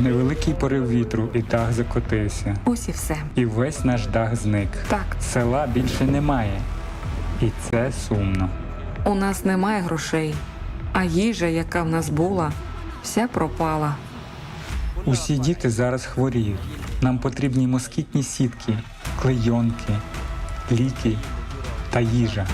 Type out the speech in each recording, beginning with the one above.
Невеликий порив вітру, і дах закотився. Ось і все. І весь наш дах зник. Так, Села більше немає. І це сумно. у нас немає грошей, а їжа, яка в нас була, вся пропала. Усі діти зараз хворіють. Нам потрібні москітні сітки, клейонки, ліки та їжа.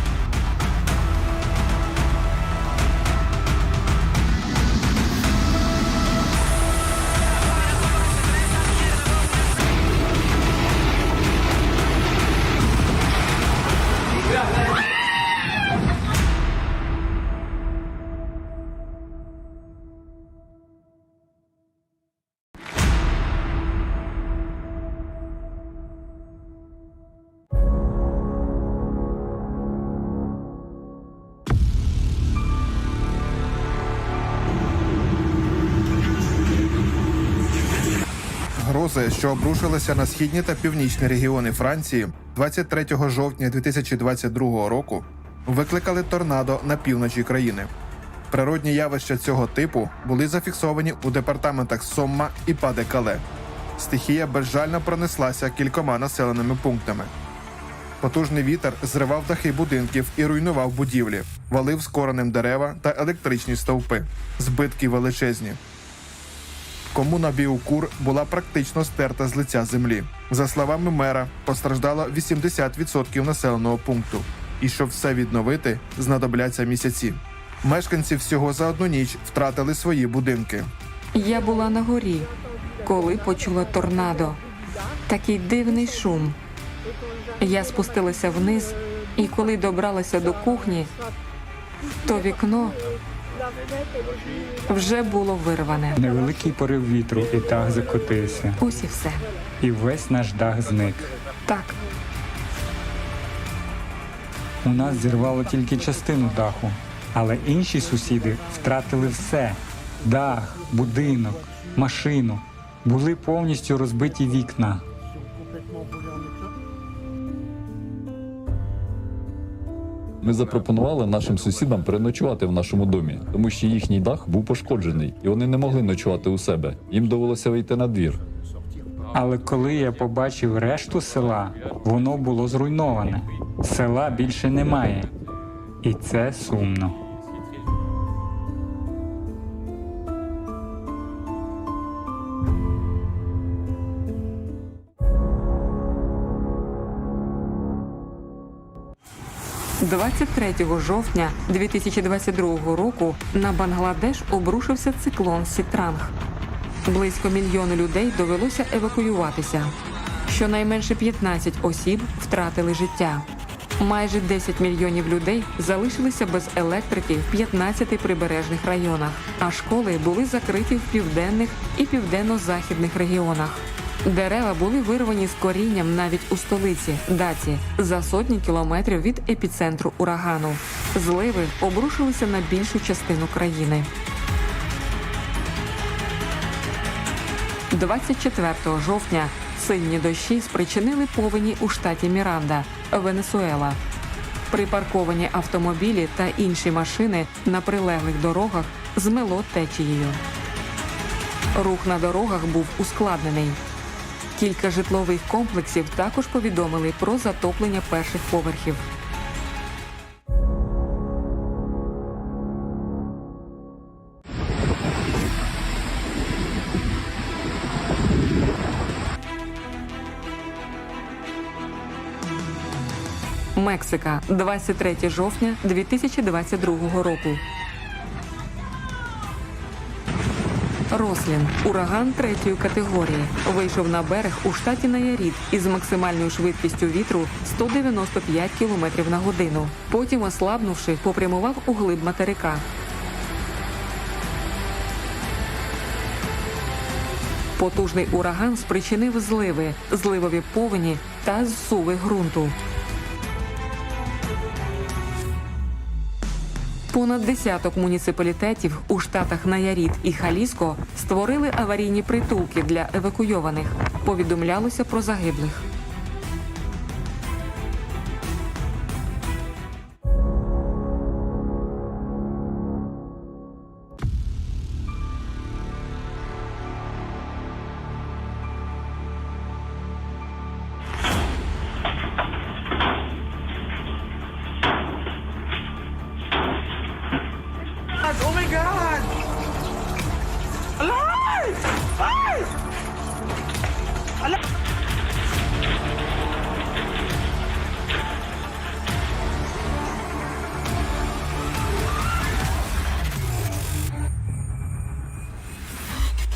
Грози, що обрушилися на східні та північні регіони Франції 23 жовтня 2022 року, викликали торнадо на півночі країни. Природні явища цього типу були зафіксовані у департаментах Сомма і Паде-Кале. Стихія безжально пронеслася кількома населеними пунктами. Потужний вітер зривав дахи будинків і руйнував будівлі, валив з коренем дерева та електричні стовпи. Збитки величезні. Комуна Біукур була практично стерта з лиця землі. За словами мера, постраждало 80% населеного пункту, і щоб все відновити, знадобляться місяці. Мешканці всього за одну ніч втратили свої будинки. Я була на горі, коли почула торнадо. Такий дивний шум. Я спустилася вниз, і коли добралася до кухні, то вікно вже було вирване. Невеликий порив вітру, і дах закотився. Ось і все. І весь наш дах зник. Так, У нас зірвало тільки частину даху, але інші сусіди втратили все: дах, будинок, машину. Були повністю розбиті вікна. Ми запропонували нашим сусідам переночувати в нашому домі, тому що їхній дах був пошкоджений, і вони не могли ночувати у себе. Їм довелося вийти на двір. Але коли я побачив решту села, воно було зруйноване. Села більше немає. І це сумно. – 23 жовтня 2022 року на Бангладеш обрушився циклон Сітранг. Близько мільйону людей довелося евакуюватися. Щонайменше 15 осіб втратили життя. Майже 10 мільйонів людей залишилися без електрики в 15 прибережних районах, а школи були закриті в південних і південно-західних регіонах. Дерева були вирвані з корінням навіть у столиці Даці за сотні кілометрів від епіцентру урагану. Зливи обрушилися на більшу частину країни. 24 жовтня сильні дощі спричинили повені у штаті Міранда, Венесуела. Припарковані автомобілі та інші машини на прилеглих дорогах змело течією. Рух на дорогах був ускладнений. Кілька житлових комплексів також повідомили про затоплення перших поверхів. Мексика, 23 жовтня 2022 року. Рослін, ураган третьої категорії, вийшов на берег у штаті Наяріт із максимальною швидкістю вітру 195 км на годину. Потім, ослабнувши, попрямував у глиб материка. Потужний ураган спричинив зливи, зливові повені та зсуви ґрунту. Понад десяток муніципалітетів у штатах Наяріт і Халіско створили аварійні притулки для евакуйованих. Повідомлялося про загиблих. –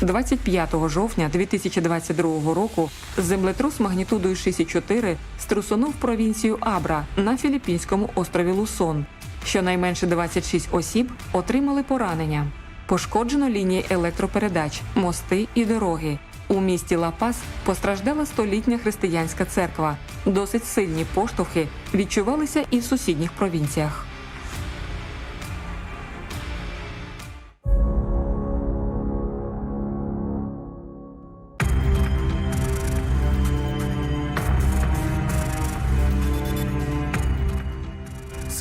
25 жовтня 2022 року землетрус магнітудою 6,4 струсонув провінцію Абра на філіппінському острові Лусон. Щонайменше 26 осіб отримали поранення. Пошкоджено лінії електропередач, мости і дороги. У місті Ла-Пас постраждала столітня християнська церква. Досить сильні поштовхи відчувалися і в сусідніх провінціях.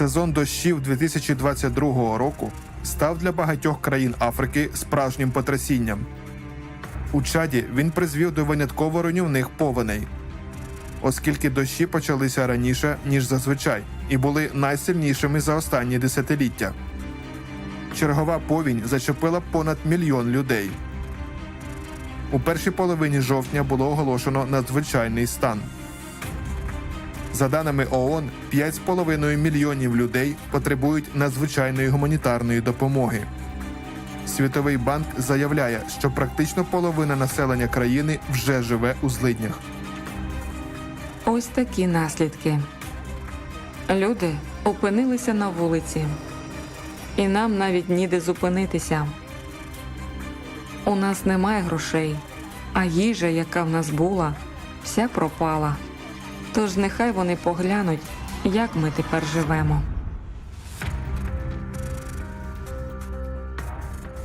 Сезон дощів 2022 року став для багатьох країн Африки справжнім потрясінням. У Чаді він призвів до винятково руйнівних повеней, оскільки дощі почалися раніше, ніж зазвичай, і були найсильнішими за останні десятиліття. Чергова повінь зачепила понад мільйон людей. У першій половині жовтня було оголошено надзвичайний стан. За даними ООН, 5,5 мільйонів людей потребують надзвичайної гуманітарної допомоги. Світовий банк заявляє, що практично половина населення країни вже живе у злиднях. Ось такі наслідки. Люди опинилися на вулиці, і нам навіть ніде зупинитися. У нас немає грошей, а їжа, яка в нас була, вся пропала. Тож нехай вони поглянуть, як ми тепер живемо.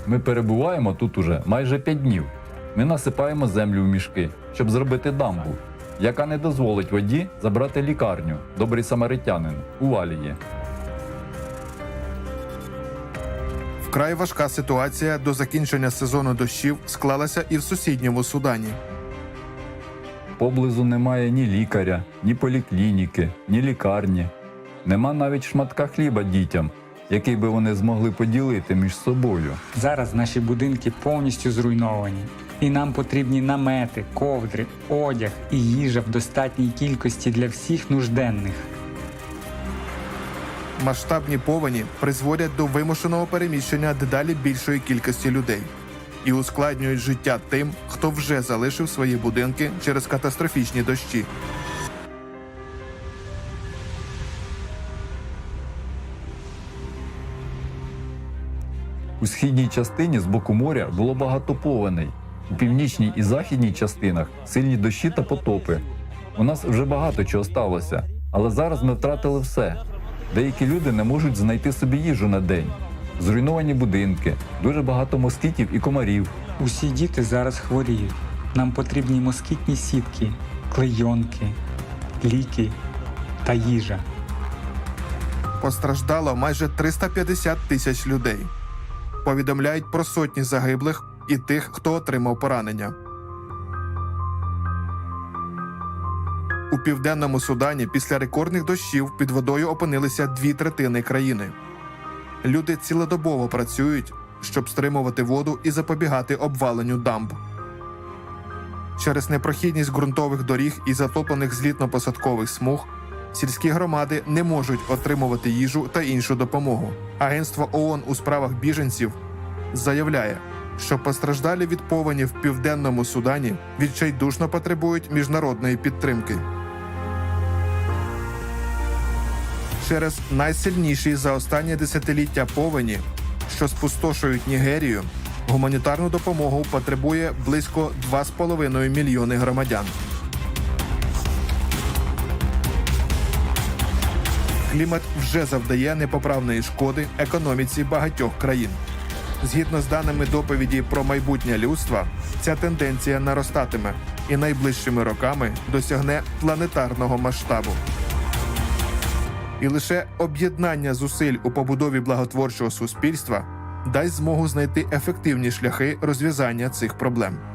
Ми перебуваємо тут уже майже 5 днів. Ми насипаємо землю в мішки, щоб зробити дамбу, яка не дозволить воді забрати лікарню, добрий самаритянин у валії. Вкрай важка ситуація до закінчення сезону дощів склалася і в сусідньому Судані. Поблизу немає ні лікаря, ні поліклініки, ні лікарні. Нема навіть шматка хліба дітям, який би вони змогли поділити між собою. Зараз наші будинки повністю зруйновані, і нам потрібні намети, ковдри, одяг і їжа в достатній кількості для всіх нужденних. Масштабні повені призводять до вимушеного переміщення дедалі більшої кількості людей і ускладнюють життя тим, хто вже залишив свої будинки через катастрофічні дощі. У східній частині з боку моря було багато повеней. У північній і західній частинах сильні дощі та потопи. У нас вже багато чого сталося, але зараз ми втратили все. Деякі люди не можуть знайти собі їжу на день. Зруйновані будинки, дуже багато москітів і комарів. Усі діти зараз хворіють. Нам потрібні москітні сітки, клейонки, ліки та їжа. Постраждало майже 350 тисяч людей. Повідомляють про сотні загиблих і тих, хто отримав поранення. У південному Судані після рекордних дощів під водою опинилися дві третини країни. Люди цілодобово працюють, щоб стримувати воду і запобігати обваленню дамб. Через непрохідність ґрунтових доріг і затоплених злітно-посадкових смуг сільські громади не можуть отримувати їжу та іншу допомогу. Агентство ООН у справах біженців заявляє, що постраждалі від повені в південному Судані відчайдушно потребують міжнародної підтримки. Через найсильніші за останнє десятиліття повені, що спустошують Нігерію, гуманітарну допомогу потребує близько 2,5 мільйони громадян. Клімат вже завдає непоправної шкоди економіці багатьох країн. Згідно з даними доповіді про майбутнє людства, ця тенденція наростатиме і найближчими роками досягне планетарного масштабу. І лише об'єднання зусиль у побудові благотворчого суспільства дасть змогу знайти ефективні шляхи розв'язання цих проблем.